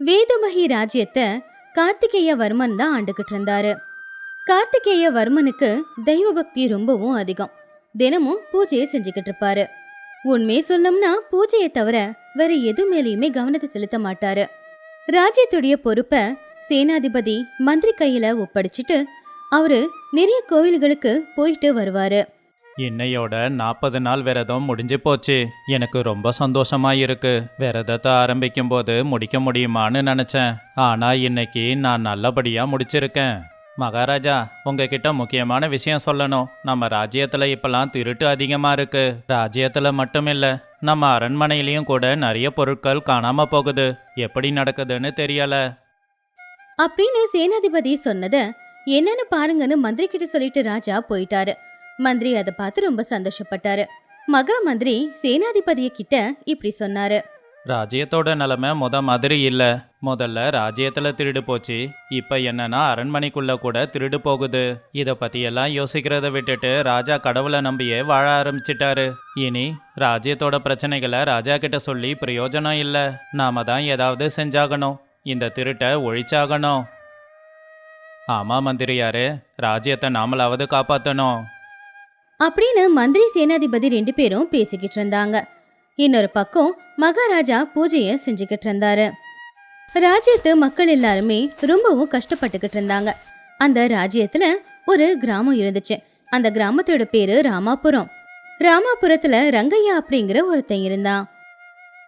வேதமகி ராஜ்யத்தை கார்த்திகேய வர்மன் தான் ஆண்டுகிட்டு இருந்தாரு. கார்த்திகேய வர்மனுக்கு தெய்வ பக்தி ரொம்பவும் அதிகம். தினமும் பூஜையை செஞ்சுக்கிட்டு இருப்பாரு. உண்மையை சொல்லணும்னா பூஜையை தவிர வேற எது மேலேயுமே கவனத்தை செலுத்த மாட்டாரு. ராஜ்யத்துடைய பொறுப்பை சேனாதிபதி மந்திரி கையில ஒப்படைச்சிட்டு அவரு நிறைய கோவில்களுக்கு போயிட்டு வருவாரு. இன்னையோட நாற்பது நாள் விரதம் முடிஞ்சு போச்சு. எனக்கு ரொம்ப சந்தோஷமா இருக்கு விரதத்தை ஆரம்பிக்கும் போது முடிக்க முடியுமான்னு நினைச்சேன். ஆனா இன்னைக்கு நான் நல்லபடியா முடிச்சிருக்கேன். மகாராஜா உங்ககிட்ட முக்கியமான விஷயம் சொல்லணும். நம்ம ராஜ்யத்துல இப்பெல்லாம் திருட்டு அதிகமா இருக்கு. ராஜ்யத்துல மட்டும் இல்ல நம்ம அரண்மனையிலயும் கூட நிறைய பொருட்கள் காணாம போகுது. எப்படி நடக்குதுன்னு தெரியல. அப்படின்னு சேனாதிபதி சொன்னதை என்னன்னு பாருங்கன்னு மந்திரி கிட்ட சொல்லிட்டு ராஜா போயிட்டாரு. மந்திரி அதை பார்த்து ரொம்ப சந்தோஷப்பட்டாரு. மகா மந்திரி சேனாதிபதிய கிட்ட இப்படி சொன்னாரு. ராஜ்யத்தோட நிலைமை முத மாதிரி இல்ல. முதல்ல ராஜ்யத்துல திருடு போச்சு. இப்ப என்னன்னா அரண்மனைக்குள்ள கூட திருடு போகுது. இத பத்தி எல்லாம் யோசிக்கிறத விட்டுட்டு ராஜா கடவுளை நம்பியே வாழ ஆரம்பிச்சிட்டாரு. இனி ராஜ்யத்தோட பிரச்சனைகளை ராஜா கிட்ட சொல்லி பிரயோஜனம் இல்ல. நாம தான் ஏதாவது செஞ்சாகணும். இந்த திருட்டை ஒழிச்சாகணும். ஆமா மந்திரியாரு ராஜ்யத்தை நாமளாவது காப்பாத்தணும். அப்படின்னு மந்திரி சேனாதிபதி ரெண்டு பேரும் பேசிக்கிட்டு இருந்தாங்க. இன்னொரு பக்கம் மகாராஜா பூஜையை செஞ்சுக்கிட்டு இருந்தாரு. ராஜ்யத்து மக்கள் எல்லாருமே ரொம்பவும் கஷ்டப்பட்டுக்கிட்டு இருந்தாங்க. அந்த ராஜ்யத்துல ஒரு கிராமம் இருந்துச்சு. அந்த கிராமத்தோட பேரு ராமாபுரம். ராமாபுரத்துல ரங்கையா அப்படிங்கிற ஒருத்தன் இருந்தான்.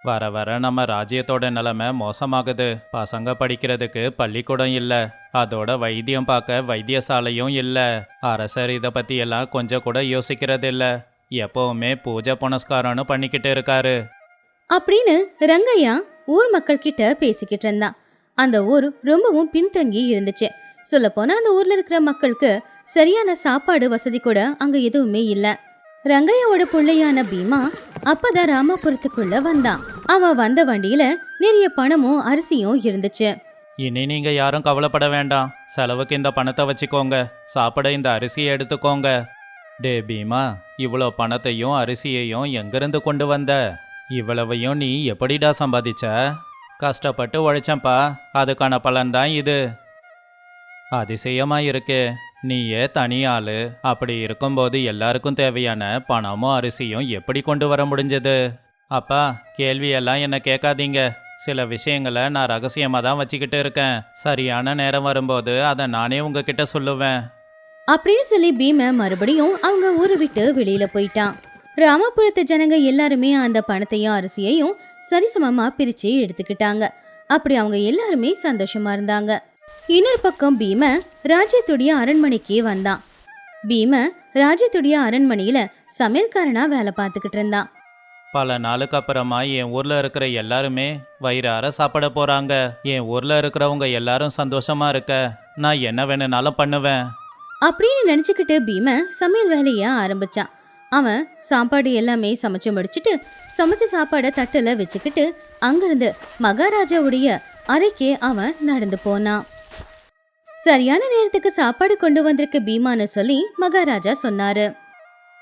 வர வர நம்ம ராஜ்யத்தோட நிலைமை மோசமாகுது. பசங்க படிக்கிறதுக்கு பள்ளிக்கூடம் இல்ல. அதோட வைத்தியம் பார்க்க வைத்தியசாலையும் இல்ல. அரசர் இதை பத்தி எல்லாம் கொஞ்சம் கூட யோசிக்கிறது இல்ல. எப்பவுமே பூஜை புனஸ்காரம்னு பண்ணிக்கிட்டு இருக்காரு. அப்படின்னு ரங்கையா ஊர் மக்கள் கிட்ட பேசிக்கிட்டு இருந்தான். அந்த ஊர் ரொம்பவும் பின்தங்கி இருந்துச்சு. சொல்லப்போனா அந்த ஊர்ல இருக்கிற மக்களுக்கு சரியான சாப்பாடு வசதி கூட அங்க எதுவுமே இல்லை. ரங்கையோட பிள்ளையான பீமா அப்பதான் ராமபுரத்துக்குள்ள வந்தான். அவன் வந்த வண்டியில நிறைய பணமும் அரிசியும் இருந்துச்சு. இனி நீங்க யாரும் கவலைப்பட வேண்டாம். செலவுக்கு இந்த பணத்தை வச்சுக்கோங்க. சாப்பிட இந்த அரிசியை எடுத்துக்கோங்க. டே பீமா இவ்வளோ பணத்தையும் அரிசியையும் எங்கிருந்து கொண்டு வந்த? இவ்வளவையும் நீ எப்படிடா சம்பாதிச்ச? கஷ்டப்பட்டு உழைச்சப்பா அதுக்கான பலன்தான் இது. அதிசயமா இருக்கு நீயே தனியாளு. அப்படி இருக்கும்போது எல்லாருக்கும் தேவையான பணமும் அரிசியும் எப்படி கொண்டு வர முடிஞ்சது? அப்பா கேள்வியெல்லாம் என்ன கேட்காதீங்க. சில விஷயங்களை நான் ரகசியமாக தான் வச்சுக்கிட்டு இருக்கேன். சரியான நேரம் வரும்போது அதை நானே உங்ககிட்ட சொல்லுவேன். அப்படின்னு சொல்லி பீம மறுபடியும் அவங்க ஊரை விட்டு வெளியில போயிட்டான். ராமபுரத்து ஜனங்க எல்லாருமே அந்த பணத்தையும் அரிசியையும் சரிசமமா பிரிச்சு எடுத்துக்கிட்டாங்க. அப்படி அவங்க எல்லாருமே சந்தோஷமா இருந்தாங்க. இன்னொரு பக்கம் பீம ராஜ்யத்துடைய அரண்மனைக்கு வந்தான். பீம ராஜ்யத்துடைய அரண்மனையில சமையல்காரனா வேலை பார்த்துக்கிட்டு இருந்தான் பல நாளுக்கு அப்புறமா என் ஊர்ல இருக்கிற எல்லாருமே வயிறார சாப்பிட போறாங்க. என் ஊர்ல இருக்கிறவங்க எல்லாரும் சந்தோஷமா இருக்க நான் என்ன வேணும்னாலும் பண்ணுவேன். அப்படின்னு நினைச்சுக்கிட்டு பீம சமையல் வேலைய ஆரம்பிச்சான். அவன் சாப்பாடு எல்லாமே சமைச்சு முடிச்சிட்டு சமைச்ச சாப்பாடை தட்டுல வச்சுக்கிட்டு அங்கிருந்து மகாராஜாவுடைய அறைக்கு அவன் நடந்து போனான். சரியான நேரத்துக்கு சாப்பாடு கொண்டு வந்திருக்கு பீமான்னு சொல்லி மகாராஜா சொன்னாரு.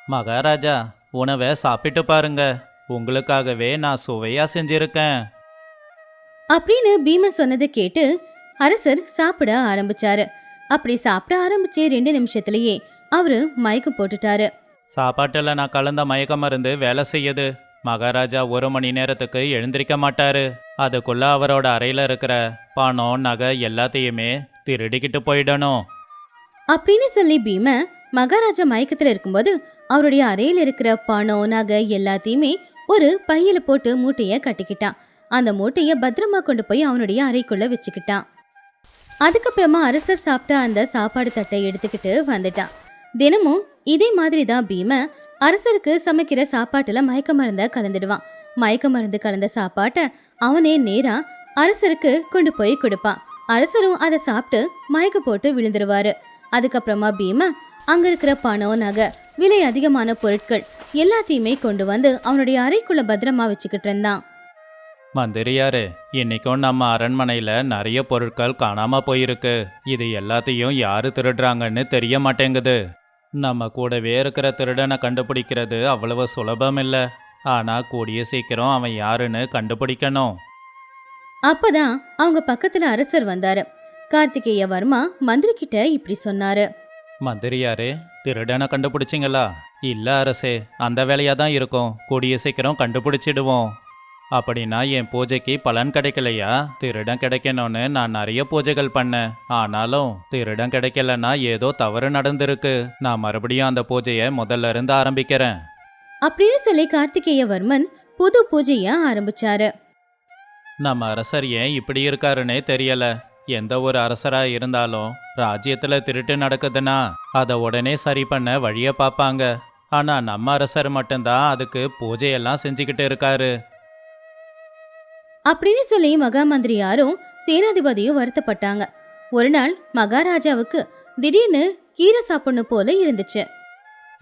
மகாராஜா உணவை சாப்பிட்டு பாருங்க. உங்களுக்காகவே நான் சுவையா செஞ்சிருக்கேன். அப்படின்னு பீம சொன்னதை கேட்டு அரசர் சாப்பிட ஆரம்பிச்சாரு. அப்படி சாப்பிட ஆரம்பிச்சு ரெண்டு நிமிஷத்துலயே அவரு மயக்கம் போட்டுட்டாரு. சாப்பாட்டில் நான் கலந்த மயக்க மருந்து வேலை செய்யுது. மகாராஜா ஒரு மணி நேரத்துக்கு எழுந்திருக்க மாட்டாரு. அதுக்குள்ள அவரோட அறையில இருக்கிற பணம் நகை எல்லாத்தையுமே திருடிக்கிட்டு போயிடணும். அப்படின்னு சொல்லி பீம மகாராஜா மயக்கத்துல இருக்கும்போது அவருடைய அறையில் இருக்கிற பணம் நகை எல்லாத்தையுமே ஒரு பையில போட்டு மூட்டைய கட்டிக்கிட்டான் அந்த மூட்டைய பத்திரமா கொண்டு போய் அவனுடைய அறைக்குள்ள வச்சுக்கிட்டான் அதுக்கப்புறமா அரசர் சாப்பிட்ட அந்த சாப்பாடு தட்டை எடுத்துக்கிட்டு வந்துட்டான் தினமும் இதே மாதிரி தான் பீம அரசருக்கு சமைக்கிற சாப்பாட்டுல மயக்க மருந்த கலந்துடுவான் மயக்க மருந்து கலந்த சாப்பாட்டை அவனே நேரா அரசருக்கு கொண்டு போய் கொடுப்பான் அரசரும் அதை சாப்பிட்டு மயக்க போட்டு விழுந்துருவாரு. அதுக்கப்புறமா பீம அங்க இருக்கிற பணம் நகை விலை அதிகமான பொருட்கள் எல்லாத்தையுமே கொண்டு வந்து அவனுடைய அறைக்குள்ள பத்திரமா வச்சுக்கிட்டு இருந்தான். மந்திரியாரு இன்னைக்கும் நம்ம அரண்மனையில நிறைய பொருட்கள் காணாம போயிருக்கு. இது எல்லாத்தையும் யாரு திருடுறாங்கன்னு தெரிய மாட்டேங்குது. நம்ம கூடவே இருக்கிற திருடனை கண்டுபிடிக்கிறது அவ்வளவு சுலபம் இல்ல. ஆனா கூடிய சீக்கிரம் அவன் யாருன்னு கண்டுபிடிக்கணும். அப்பதான் அவங்க பக்கத்துல அரசர் வந்தாரு. கார்த்திகேய வர்மா மந்திரி கிட்ட இப்படி சொன்னாரு. மந்திரியாரே திருடனை கண்டுபிடிச்சிங்களா? இல்ல அரசே அந்த வேலையா தான் இருக்கும். கூடிய சீக்கிரம் கண்டுபிடிச்சிடுவோம். அப்படின்னா என் பூஜைக்கு பலன் கிடைக்கலையா? திருடன் கிடைக்கணும்னு நான் நிறைய பூஜைகள் பண்ணேன். ஆனாலும் திருடன் கிடைக்கலன்னா ஏதோ தவறு நடந்திருக்கு. நான் மறுபடியும் அந்த பூஜையை முதல்ல இருந்து ஆரம்பிக்கிறேன். அப்படின்னு சொல்லி கார்த்திகேயவர்மன் புது பூஜைய ஆரம்பிச்சாரு. நம்ம அரசர் ஏன் இப்படி இருக்காருன்னே தெரியல. எந்த ஒரு அரசரா இருந்தாலும் ராஜ்யத்துல திருட்டு நடக்குதுன்னா அதை உடனே சரி பண்ண வழிய பார்ப்பாங்க. ஆனா நம்ம அரசர் மட்டும்தான் அதுக்கு பூஜையெல்லாம் செஞ்சுக்கிட்டு இருக்காரு. அப்படின்னு சொல்லி மகாமந்திரியாரும் சேனாதிபதியும் வருத்தப்பட்டாங்க. ஒரு நாள் மகாராஜாவுக்கு திடீர்னு கீரை சாப்பிடணும் போல இருந்துச்சு.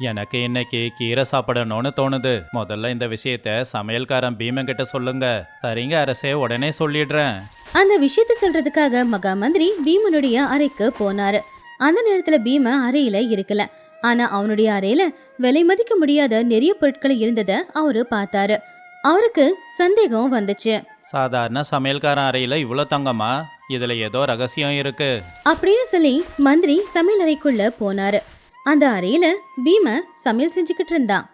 எனக்கு இன்னைக்கு கீரை சாப்பிடணும்னு தோணுது. முதல்ல இந்த விஷயத்த சமையல்காரன் பீமன் கிட்ட சொல்லுங்க. சரிங்க அரசே உடனே சொல்லிடுறேன். அந்த விஷயத்த சொல்றதுக்காக மகாமந்திரி பீமனுடைய அறைக்கு போனாரு. அந்த நேரத்துல பீம அறையில இருக்கல. ஆனா அவனுடைய அறையில விலை மதிக்க முடியாத நிறைய பொருட்கள் இருந்தத அவரு பார்த்தாரு. அவருக்கு சந்தேகம் வந்துச்சு. சாதாரண சமையல்காரன் அறையில இவ்வளோ தங்கமா? இதுல ஏதோ ரகசியம் இருக்கு. அப்படின்னு சொல்லி மந்திரி சமையல் அறைக்குள்ள போனாரு. அந்த அறையில பீம சமையல் செஞ்சுக்கிட்டு இருந்தான்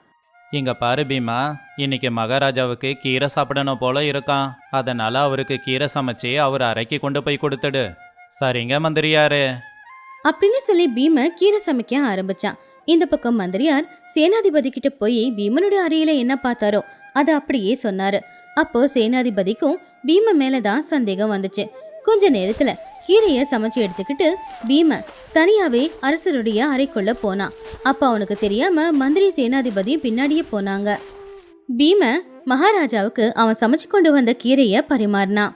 இங்க பாரு பீமா இன்னைக்கு மகாராஜாவுக்கு கீரை சாப்பிடணும் போல இருக்கான். அதனால அவருக்கு கீரை சமைச்சு அவர் அறைக்கு கொண்டு போய் கொடுத்துடு. சரிங்க மந்திரியாரே. அப்படின்னு சொல்லி பீம கீரை சமைக்க ஆரம்பிச்சான். இந்த பக்கம் மந்திரியார் சேனாதிபதி கிட்ட போய் பீமனுடைய அறையில என்ன பார்த்தாரோ அதை அப்படியே சொன்னாரு. அப்போ சேனாதிபதிக்கும் பீம மேலதான் சந்தேகம் வந்துச்சு. கொஞ்ச நேரத்துல கீரைய சமைச்சு எடுத்துக்கிட்டு பீம தனியாவே அரசருடைய அறைக்குள்ள போனான் அப்ப அவனுக்கு தெரியாம மந்திரி சேனாதிபதியும் பின்னாடியே போனாங்க. பீம மகாராஜாவுக்கு அவன் சமைச்சு கொண்டு வந்த கீரைய பரிமாறினான்.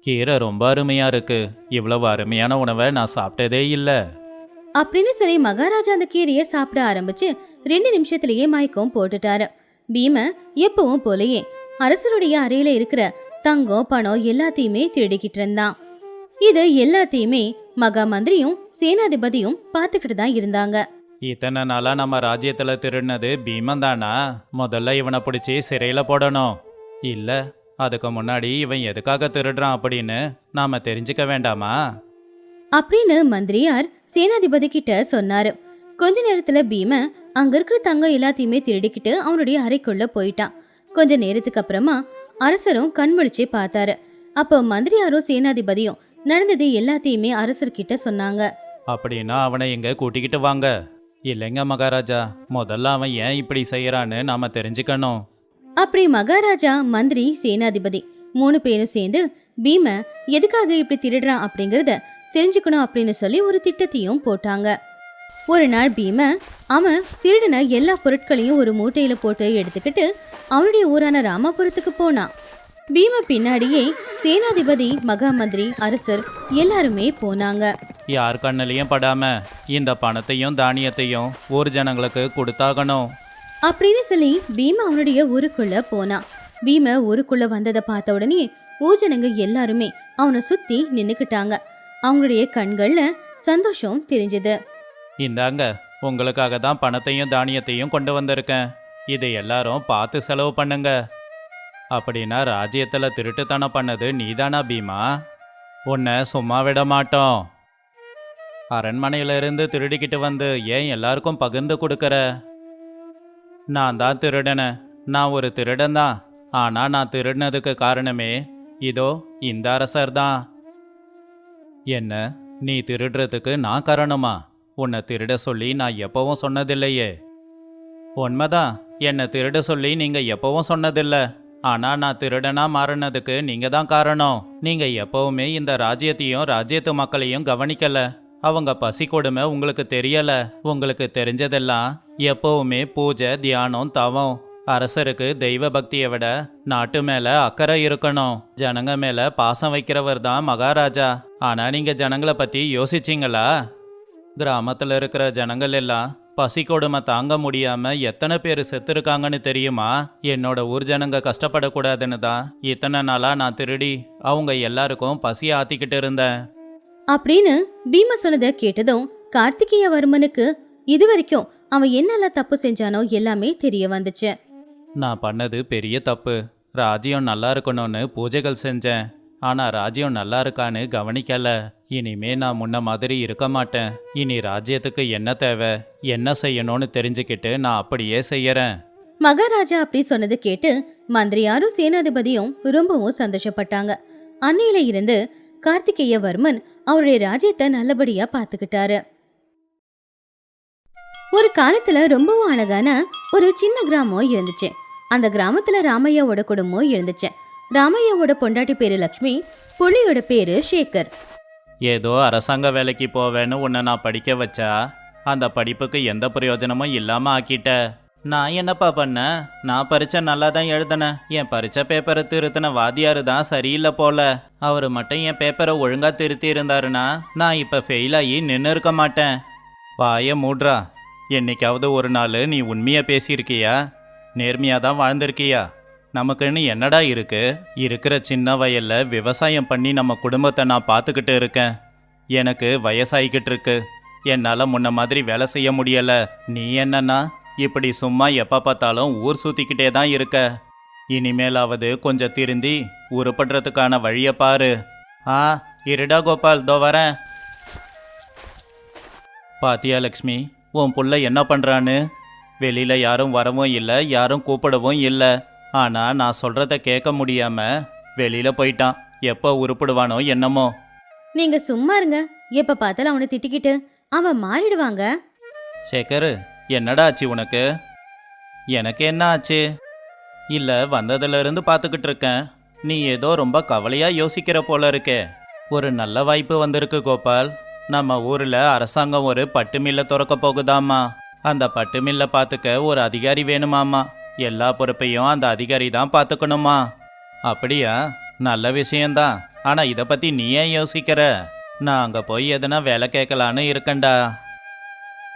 கீரை ரொம்ப அருமையா இருக்கு. இவ்வளவு அருமையான உணவை நான் சாப்பிட்டதே இல்ல. அப்படின்னு சொல்லி மகாராஜா அந்த கீரையை சாப்பிட ஆரம்பிச்சு ரெண்டு நிமிஷத்திலேயே மயக்கம் போட்டுட்டாரு. பீம எப்பவும் போலயே அரசருடைய அறையில இருக்கிற தங்கம் பணம் எல்லாத்தையுமே திருடிக்கிட்டு இருந்தான். இது எல்லாத்தையுமே மகா மந்திரியும் சேனாதிபதியும் பார்த்துக்கிட்டு தான் இருந்தாங்க. இத்தனை நாளா நம்ம ராஜ்யத்துல திருடினது பீமன் தானா? முதல்ல இவனை பிடிச்சி சிறையில போடணும். இல்ல அதுக்கு முன்னாடி இவன் எதுக்காக திருடுறான் அப்படின்னு நாம தெரிஞ்சுக்க வேண்டாமா? அப்படின்னு மந்திரியார் சேனாதிபதி கிட்ட சொன்னாரு. கொஞ்ச நேரத்துல பீம அங்க இருக்கிற தங்கம் எல்லாத்தையுமே திருடிக்கிட்டு அவனுடைய அறைக்குள்ள போயிட்டான். கொஞ்ச நேரத்துக்கு அப்புறமா அரசரும் கண்முழிச்சு பார்த்தாரு. அப்போ மந்திரியாரும் சேனாதிபதியும் நடந்தது எல்லாத்தையுமே அரசர்கிட்ட சொன்னாங்க. அப்படின்னா அவனை இங்க கூட்டிக்கிட்டு வாங்க? இல்லைங்க மகாராஜா முதல்ல அவன் ஏன் இப்படி செய்யறான்னு நாம தெரிஞ்சுக்கணும். அப்படி மகாராஜா மந்திரி சேனாதிபதி மூணு பேரும் சேர்ந்து பீம எதுக்காக இப்படி திருடுறான் அப்படிங்கறத தெரிஞ்சுக்கணும் அப்படின்னு சொல்லி ஒரு திட்டத்தையும் போட்டாங்க. ஒரு நாள் பீம அவன் திருடின எல்லா பொருட்களையும் ஒரு மூட்டையில போட்டு எடுத்துக்கிட்டு அவனுடைய ஊரான ராமாபுரத்துக்கு போனான் பீம பின்னாடியே சேனாதிபதி மகாமந்திரி அரசர் எல்லாருமே போனாங்க. யார் கண்ணிலையும் படாம இந்த பணத்தையும் தானியத்தையும் ஊர் ஜனங்களுக்கு கொடுத்தாகணும். அப்படின்னு சொல்லி பீம அவனுடைய ஊருக்குள்ள போனான் பீம ஊருக்குள்ள வந்ததை பார்த்த உடனே ஊஜனங்க எல்லாருமே அவனை சுத்தி நின்னுக்கிட்டாங்க. அவங்களுடைய கண்கள்ல சந்தோஷம் தெரிஞ்சது. இந்தாங்க உங்களுக்காக தான் பணத்தையும் தானியத்தையும் கொண்டு வந்திருக்கேன். இதை எல்லாரும் பார்த்து செலவு பண்ணுங்க. அப்படின்னா ராஜ்யத்தில் திருட்டுத்தனம் பண்ணது நீதானா பீமா? உன்னை சும்மா விட மாட்டோம். அரண்மனையிலிருந்து திருடிக்கிட்டு வந்து ஏன் எல்லாருக்கும் பகிர்ந்து கொடுக்குற? நான் தான் திருடனேன் நான் ஒரு திருடன் தான். ஆனால் நான் திருடினதுக்கு காரணமே இதோ இந்த அரசர் தான். என்ன? நீ திருடுறதுக்கு நான் காரணமா? உன்னை திருட சொல்லி நான் எப்பவும் சொன்னதில்லையே. உண்மைதான். என்னை திருட சொல்லி நீங்க எப்பவும் சொன்னதில்ல. ஆனா நான் திருடனா மாறினதுக்கு நீங்க தான் காரணம். நீங்க எப்பவுமே இந்த ராஜ்யத்தையும் ராஜ்யத்து மக்களையும் கவனிக்கல. அவங்க பசி கொடுமை உங்களுக்கு தெரியல. உங்களுக்கு தெரிஞ்சதெல்லாம் எப்பவுமே பூஜை தியானம் தவம். அரசருக்கு தெய்வ பக்தியை விட நாட்டு மேல அக்கறை இருக்கணும். ஜனங்க மேல பாசம் வைக்கிறவர் தான் மகாராஜா. ஆனா நீங்க ஜனங்களை பத்தி யோசிச்சீங்களா? கிராமத்துல இருக்கிற ஜனங்கள் எல்லாம் பசி கொடுமை தாங்க முடியாம எத்தனை பேர் செத்துருக்காங்கன்னு தெரியுமா? என்னோட ஊர் ஜனங்க கஷ்டப்படக்கூடாதுன்னு தான் இத்தனை நாளா நான் திருடி அவங்க எல்லாருக்கும் பசி ஆத்திக்கிட்டு இருந்தேன். அப்படின்னு பீம சொன்னதை கேட்டதும் கார்த்திகேயவர்மனுக்கு இது வரைக்கும் அவன் என்னெல்லாம் தப்பு செஞ்சானோ எல்லாமே தெரிய வந்துச்சு. நான் பண்ணது பெரிய தப்பு. ராஜ்யம் நல்லா இருக்கணும்னு பூஜைகள் செஞ்சேன். ஆனா ராஜ்யம் நல்லா இருக்கான்னு கவனிக்கல. இனிமே நான் முன்ன மாதிரி இருக்க மாட்டேன். இனி ராஜ்யத்துக்கு என்ன தேவை? என்ன செய்யணும்னு தெரிஞ்சுக்கிட்டு நான் அப்படியே செய்யறேன். மகாராஜா அப்படி சொன்னது கேட்டு மந்திரியாரும் சேனாதிபதியும் ரொம்பவும் சந்தோஷப்பட்டாங்க. அன்னையில இருந்து கார்த்திகேயவர்மன் அவருடைய ராஜ்யத்தை நல்லபடியா பாத்துக்கிட்டாரு ஒரு காலத்துல ரொம்பவும் அழகான ஒரு சின்ன கிராமம் இருந்துச்சு. அந்த கிராமத்துல ராமையாவோட குடும்பம் இருந்துச்சு. ராமையாவோட பொண்டாட்டி பேரு லக்ஷ்மி புலியோட பேரு சேகர். ஏதோ அரசாங்க வேலைக்கு போவேன்னு உன்னை நான் படிக்க வச்சா? அந்த படிப்புக்கு எந்த பிரயோஜனமும் இல்லாம ஆக்கிட்ட. நான் என்னப்பா பண்ணேன் நான் பரீட்சை நல்லா தான் எழுதினேன். என் பரீட்சை பேப்பரை திருத்தின வாத்தியாரு தான் சரியில்லை போல. அவர் மட்டும் என் பேப்பரை ஒழுங்கா திருத்தி இருந்தாருன்னா நான் இப்ப ஃபெயில் ஆகி நின்று இருக்க மாட்டேன். வாய மூட்ரா என்னைக்காவது ஒரு நாள் நீ உண்மையா பேசியிருக்கியா? நேர்மையா தான் வாழ்ந்திருக்கியா? நமக்குன்னு என்னடா இருக்கு? இருக்கிற சின்ன வயல்ல விவசாயம் பண்ணி நம்ம குடும்பத்தை நான் பார்த்துக்கிட்டு இருக்கேன். எனக்கு வயசாகிக்கிட்டு இருக்கு. என்னால் முன்ன மாதிரி வேலை செய்ய முடியல. நீ என்னன்னா? இப்படி சும்மா எப்போ பார்த்தாலும் ஊர் சுற்றிக்கிட்டே தான் இருக்க. இனிமேலாவது கொஞ்சம் திருந்தி உருப்படுறதுக்கான வழியை பாரு. ஆ இருடா கோபால் தோ வரேன். பாத்தியா லக்ஷ்மி உன் புள்ள என்ன பண்ணுறான்னு வெளியில் யாரும் வரவும் இல்லை யாரும் கூப்பிடவும் இல்லை. ஆனா நான் சொல்றத கேட்க முடியாம வெளியில போயிட்டான். எப்போ உருப்பிடுவானோ என்னமோ. நீங்க சும்மா இருங்க. எப்ப பார்த்தாலும் அவனை திட்டிக்கிட்டு அவன் மாறிடுவாங்க. சேகர் என்னடா ஆச்சு உனக்கு? எனக்கு என்ன ஆச்சு? இல்ல வந்ததுல இருந்து பார்த்துக்கிட்டு இருக்கேன். நீ ஏதோ ரொம்ப கவலையா யோசிக்கிற போல இருக்கே. ஒரு நல்ல வாய்ப்பு வந்திருக்கு கோபால். நம்ம ஊர்ல அரசாங்கம் ஒரு பட்டு மில்லை திறக்க போகுதாமா அந்த பட்டு மில்லை பார்த்துக்க ஒரு அதிகாரி வேணுமாமா எல்லா பொறுப்பையும் அந்த அதிகாரி தான் பார்த்துக்கணுமா? அப்படியா? நல்ல விஷயம்தான். ஆனால் இதை பற்றி நீ ஏன் யோசிக்கிற? நான் அங்கே போய் எதுனா வேலை கேட்கலான்னு இருக்கேன்டா.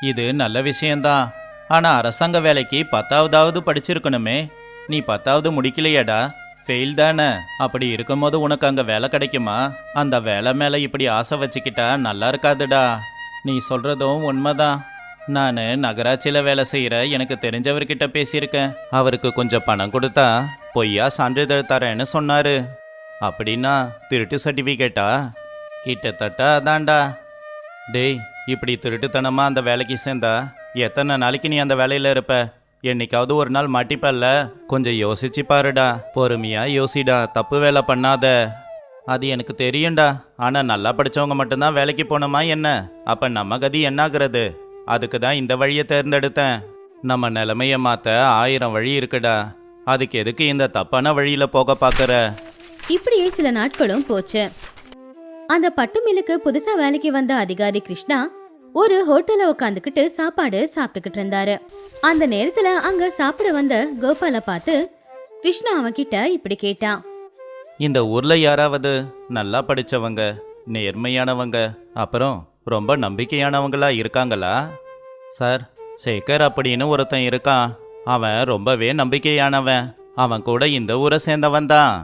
இது நல்ல விஷயம்தான். ஆனால் அரசாங்க வேலைக்கு பத்தாவதாவது படிச்சிருக்கணுமே. நீ பத்தாவது முடிக்கலையேடா. ஃபெயில் தானே? அப்படி இருக்கும்போது உனக்கு அங்கே வேலை கிடைக்குமா? அந்த வேலை மேலே இப்படி ஆசை வச்சுக்கிட்டா நல்லா இருக்காதுடா. நீ சொல்கிறதும் உண்மைதான். நான் நகராட்சியில் வேலை செய்கிற எனக்கு தெரிஞ்சவர்கிட்ட பேசியிருக்கேன். அவருக்கு கொஞ்சம் பணம் கொடுத்தா பொய்யா சான்றிதழ் தரேன்னு சொன்னார். அப்படின்னா திருட்டு சர்டிஃபிகேட்டா? கிட்டத்தட்ட அதான்டா. டேய் இப்படி திருட்டுத்தனமாக அந்த வேலைக்கு சேர்ந்தா எத்தனை நாளைக்கு நீ அந்த வேலையில் இருப்ப? என்னைக்காவது ஒரு நாள் மாட்டிப்பல்ல? கொஞ்சம் யோசிச்சு பாருடா. பொறுமையா யோசிடா. தப்பு வேலை பண்ணாத. அது எனக்கு தெரியும்டா. ஆனால் நல்லா படிச்சவங்க மட்டும்தான் வேலைக்கு போனோமா என்ன? அப்போ நம்ம கதி என்னாகிறது? அதுக்கு தான் இந்த வழியை தேர்ந்தெடுத்தேன். நம்ம நிலைமைய மாத்த ஆயிரம் வழி இருக்குடா. அதுக்கு எதுக்கு இந்த தப்பான வழியில போக பார்க்கற இப்படியே சில நாட்களும் போச்சு. அந்த பட்டு மில்லுக்கு புதுசா வேலைக்கு வந்த அதிகாரி கிருஷ்ணா ஒரு ஹோட்டல்ல உட்காந்துக்கிட்டு சாப்பாடு சாப்பிட்டுக்கிட்டு இருந்தாரு. அந்த நேரத்துல அங்க சாப்பிட வந்த கோபால பார்த்து கிருஷ்ணா அவன்கிட்ட இப்படி கேட்டான் இந்த ஊர்ல யாராவது நல்லா படிச்சவங்க நேர்மையானவங்க அப்புறம் ரொம்ப நம்பிக்கையானவங்களா இருக்காங்களா? சார் சேகர் அப்படின்னு ஒருத்தன் இருக்கான். அவன் ரொம்பவே நம்பிக்கையானவன். அவன் கூட இந்த ஊரை சேர்ந்தவன் தான்.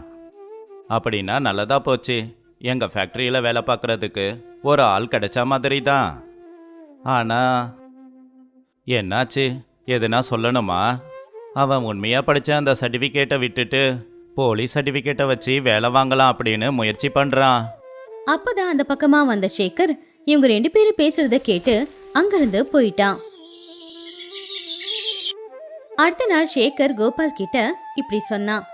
அப்படின்னா நல்லதா போச்சு. எங்க ஃபேக்ட்ரியில் வேலை பார்க்கறதுக்கு ஒரு ஆள் கிடைச்ச மாதிரி தான். ஆனா என்னாச்சு? எதுனா சொல்லணுமா? அவன் உண்மையா படிச்ச அந்த சர்டிஃபிகேட்டை விட்டுட்டு போலீஸ் சர்டிஃபிகேட்டை வச்சு வேலை வாங்கலாம் அப்படின்னு முயற்சி பண்றான். அப்பதான் அந்த பக்கமா வந்த சேகர் இவங்க ரெண்டு பேரும் பேசுறத கேட்டு அங்கிருந்து போயிட்டான். அடுத்த நாள் சேகர் கோபால் கிட்ட இப்படி சொன்னான்.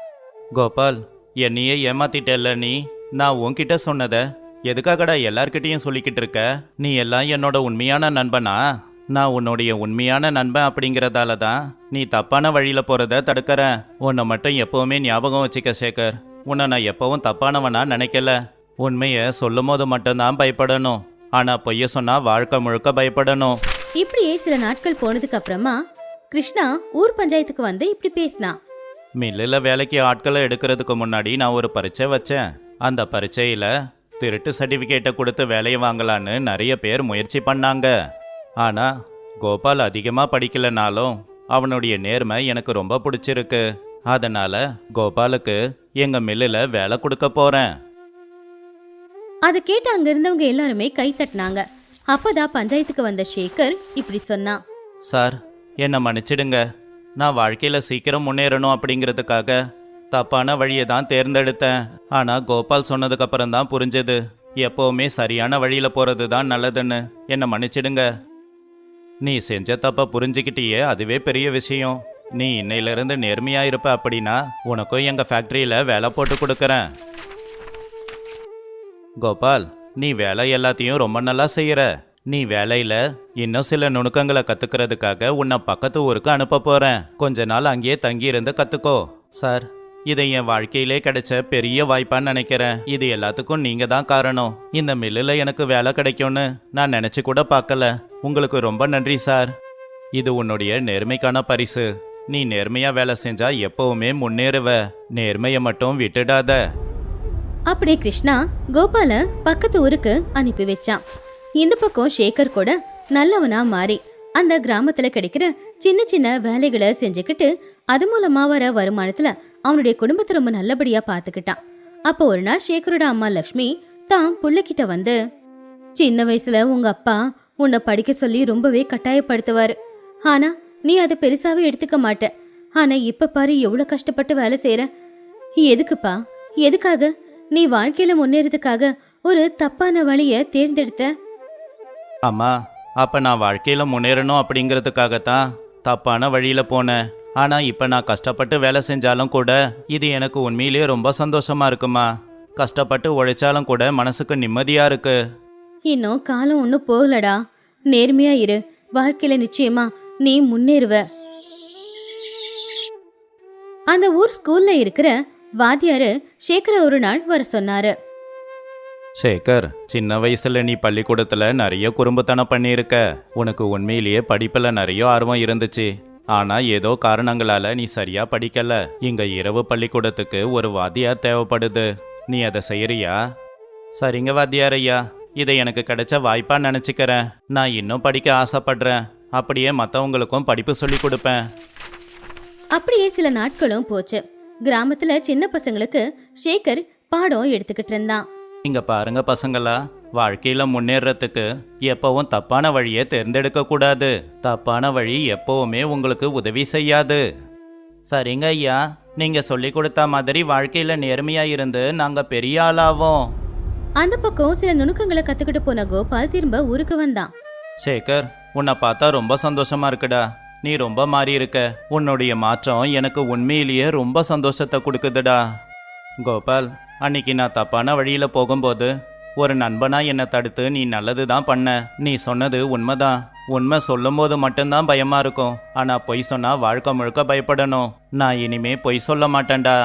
கோபால் என்னையே ஏமாத்திட்டல்ல நீ? நான் உன்கிட்ட சொன்னத எதுக்காகடா எல்லார்கிட்டயும் சொல்லிக்கிட்டு இருக்க? நீ எல்லாம் என்னோட உண்மையான நண்பனா? நான் உன்னுடைய உண்மையான நண்பன் அப்படிங்கிறதால தான் நீ தப்பான வழியில போறத தடுக்கற உன்னை மட்டும் எப்பவுமே ஞாபகம் வச்சுக்க சேகர். உன்னை நான் எப்பவும் தப்பானவனா நினைக்கல. உண்மையை சொல்லும் போது மட்டும்தான் பயப்படணும். ஆனா பொய்ய சொன்னா வாழ்க்கை முழுக்க பயப்படணும். இப்படியே சில நாட்கள் போனதுக்கு அப்புறமா கிருஷ்ணா ஊர் பஞ்சாயத்துக்கு வந்து இப்படி பேசினான் மில்லில் வேலைக்கு ஆட்களை எடுக்கிறதுக்கு முன்னாடி நான் ஒரு பரீட்சை வச்சேன். அந்த பரீட்சையில் திருட்டு சர்டிஃபிகேட்டை கொடுத்து வேலையை வாங்கலான்னு நிறைய பேர் முயற்சி பண்ணாங்க. ஆனால் கோபால் அதிகமாக படிக்கலைனாலும் அவனுடைய நேர்மை எனக்கு ரொம்ப பிடிச்சிருக்கு. அதனால கோபாலுக்கு எங்கள் மில்லில் வேலை கொடுக்க போகிறேன் அதை கேட்டு அங்க இருந்தவங்க எல்லாருமே கை தட்டினாங்க. அப்பதான் பஞ்சாயத்துக்கு வந்த சேகர் இப்படி சொன்னான் சார் என்னை மன்னிச்சிடுங்க. நான் வாழ்க்கையில் சீக்கிரம் முன்னேறணும் அப்படிங்கிறதுக்காக தப்பான வழியை தான் தேர்ந்தெடுத்தேன். ஆனா கோபால் சொன்னதுக்கு அப்புறம் தான் புரிஞ்சது. எப்பவுமே சரியான வழியில போறது தான் நல்லதுன்னு. என்னை மன்னிச்சிடுங்க. நீ செஞ்ச தப்ப புரிஞ்சுக்கிட்டியே அதுவே பெரிய விஷயம். நீ இன்னையிலிருந்து நேர்மையாக இருப்ப அப்படின்னா உனக்கும் எங்க ஃபேக்டரியில வேலை போட்டு கொடுக்குறேன். கோபால் நீ வேலை எல்லாத்தையும் ரொம்ப நல்லா செய்யற. நீ வேலையில இன்னும் சில நுணுக்கங்களை கத்துக்கிறதுக்காக உன்னை பக்கத்து ஊருக்கு அனுப்ப போறேன். கொஞ்ச நாள் அங்கேயே தங்கி இருந்து கத்துக்கோ. சார் இதை என் வாழ்க்கையிலே கிடைச்ச பெரிய வாய்ப்பான்னு நினைக்கிறேன். இது எல்லாத்துக்கும் நீங்க தான் காரணம். இந்த மில்லில் எனக்கு வேலை கிடைக்கும்னு நான் நினைச்சு கூட பார்க்கல. உங்களுக்கு ரொம்ப நன்றி சார். இது உன்னுடைய நேர்மைக்கான பரிசு. நீ நேர்மையா வேலை செஞ்சா எப்பவுமே முன்னேறுவ. நேர்மையை மட்டும் விட்டுடாத. அப்படி கிருஷ்ணா கோபால பக்கத்து ஊருக்கு அனுப்பி வச்சான். இந்த பக்கம் சேகர் கூட நல்லவனா மாறி அந்த கிராமத்துல கிடைக்கிற சின்ன சின்ன வேலைகளை செஞ்சுக்கிட்டு அது மூலமா வர வருமானத்துல அவனுடைய குடும்பத்தை ரொம்ப நல்லபடியா பாத்துக்கிட்டான். அப்போ ஒரு நாள் சேகரோட அம்மா லக்ஷ்மி தான் புள்ளக்கிட்ட வந்து சின்ன வயசுல உங்க அப்பா உன்னை படிக்க சொல்லி ரொம்பவே கட்டாயப்படுத்துவாரு. ஆனா நீ அதை பெருசாவே எடுத்துக்க மாட்ட. ஆனா இப்ப பாரு எவ்வளவு கஷ்டப்பட்டு வேலை செய்யற எதுக்குப்பா? எதுக்காக? நீ வாழ்க்கையில முன்னேறதுக்காக ஒரு தப்பான வழிய தேர்ந்தெடுத்த? அம்மா அப்ப நான் வாழ்க்கையில முன்னேறணும் அப்படிங்கிறதுக்காகத்தான் தப்பான வழியில போனேன். ஆனா இப்ப நான் கஷ்டப்பட்டு வேலை செஞ்சாலும் கூட இது எனக்கு உண்மையிலேயே ரொம்ப சந்தோஷமா இருக்குமா? கஷ்டப்பட்டு உழைச்சாலும் கூட மனசுக்கு நிம்மதியா இருக்கு. இன்னும் காலம் ஒன்றும் போகலடா. நேர்மையா இரு. வாழ்க்கையில நிச்சயமா நீ முன்னேறுவ. அந்த ஊர் ஸ்கூல்ல இருக்கிற வாத்தியாரு சேகர ஒரு நாள் வர சொன்னாரு. சேகர் சின்ன வயசுல நீ பள்ளிக்கூடத்துல நிறைய குறும்புத்தனம் பண்ணியிருக்க. உனக்கு உண்மையிலேயே படிப்புல நிறைய ஆர்வம் இருந்துச்சு. ஆனா ஏதோ காரணங்களால நீ சரியா படிக்கல. இங்க இரவு பள்ளிக்கூடத்துக்கு ஒரு வாத்தியார் தேவைப்படுது. நீ அதை செய்யறியா? சரிங்க வாத்தியார் ஐயா இதை எனக்கு கிடைச்ச வாய்ப்பா நினைச்சுக்கிறேன். நான் இன்னும் படிக்க ஆசைப்படுறேன். அப்படியே மற்றவங்களுக்கும் படிப்பு சொல்லி கொடுப்பேன். அப்படியே சில நாட்களும் போச்சு. கிராமத்துல சின்ன பசங்களுக்கு சேகர் பாடம் எடுத்துக்கிட்டு இருந்தான். இங்க பாருங்க பசங்களா வாழ்க்கையில முன்னேறத்துக்கு எப்பவும் தப்பான வழியை தேர்ந்தெடுக்க கூடாது. தப்பான வழி எப்பவுமே உங்களுக்கு உதவி செய்யாது. சரிங்க ஐயா நீங்க சொல்லி கொடுத்த மாதிரி வாழ்க்கையில நேர்மையா இருந்து நாங்க பெரிய ஆளாவோம். அந்த பக்கம் சில நுணுக்கங்களை கத்துக்கிட்டு போன கோபால் திரும்ப ஊருக்கு வந்தான். சேகர் உன்னை பார்த்தா ரொம்ப சந்தோஷமா இருக்குடா. நீ ரொம்ப மாறி இருக்க உன்னுடைய மாற்றம் எனக்கு உண்மையிலேயே ரொம்ப சந்தோஷத்தை கொடுக்குதுடா. கோபால் அன்னைக்கு நான் தப்பான வழியில் போகும்போது ஒரு நண்பனா என்னை தடுத்து நீ நல்லது தான் பண்ண. நீ சொன்னது உண்மைதான். உண்மை சொல்லும்போது மட்டும்தான் பயமா இருக்கும். ஆனா பொய் சொன்னா வாழ்க்கை முழுக்க பயப்படணும். நான் இனிமே பொய் சொல்ல மாட்டேன்டா.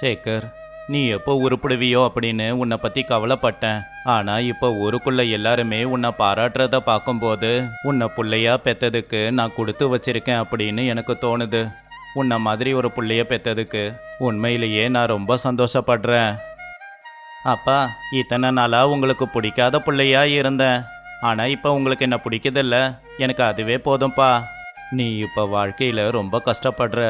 சேகர் நீ எப்போ உருப்பிடுவியோ அப்படின்னு உன்னை பற்றி கவலைப்பட்டேன். ஆனால் இப்போ ஊருக்குள்ள எல்லாருமே உன்னை பாராட்டுறத பார்க்கும்போது உன்னை பிள்ளையா பெற்றதுக்கு நான் கொடுத்து வச்சிருக்கேன் அப்படின்னு எனக்கு தோணுது. உன்னை மாதிரி ஒரு பிள்ளைய பெற்றதுக்கு உண்மையிலேயே நான் ரொம்ப சந்தோஷப்படுறேன். அப்பா இத்தனை நாளாக உங்களுக்கு பிடிக்காத பிள்ளையா இருந்தேன். ஆனால் இப்போ உங்களுக்கு என்ன பிடிக்குதில்ல? எனக்கு அதுவே போதும்ப்பா நீ இப்போ வாழ்க்கையில் ரொம்ப கஷ்டப்படுற.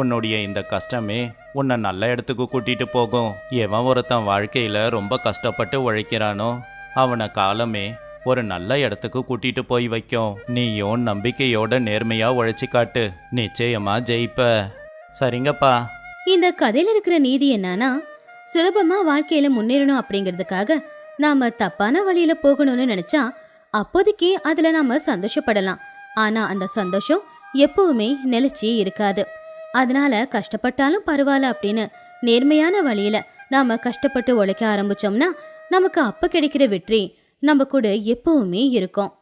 உன்னுடைய இந்த கஷ்டமே உன்னை நல்ல இடத்துக்கு கூட்டிட்டு போகும். எவன் ஒருத்தன் வாழ்க்கையில ரொம்ப கஷ்டப்பட்டு உழைக்கிறானோ அவனை காலமே ஒரு நல்ல இடத்துக்கு கூட்டிட்டு போய் வைக்கும். நீயும் நம்பிக்கையோட நேர்மையா உழைச்சி காட்டு. நிச்சயமா ஜெயிப்ப. சரிங்கப்பா. இந்த கதையில இருக்கிற நீதி என்னன்னா சுலபமா வாழ்க்கையில முன்னேறணும் அப்படிங்கிறதுக்காக நாம தப்பான வழியில போகணும்னு நினைச்சா அப்போதைக்கு அதுல நாம சந்தோஷப்படலாம். ஆனா அந்த சந்தோஷம் எப்பவுமே நிலைச்சி இருக்காது. அதனால கஷ்டப்பட்டாலும் பரவாயில்ல அப்படின்னு நேர்மையான வழியில நாம கஷ்டப்பட்டு உழைக்க ஆரம்பிச்சோம்னா நமக்கு அப்ப கிடைக்கிற வெற்றி நம்ம கூட எப்பவுமே இருக்கும்.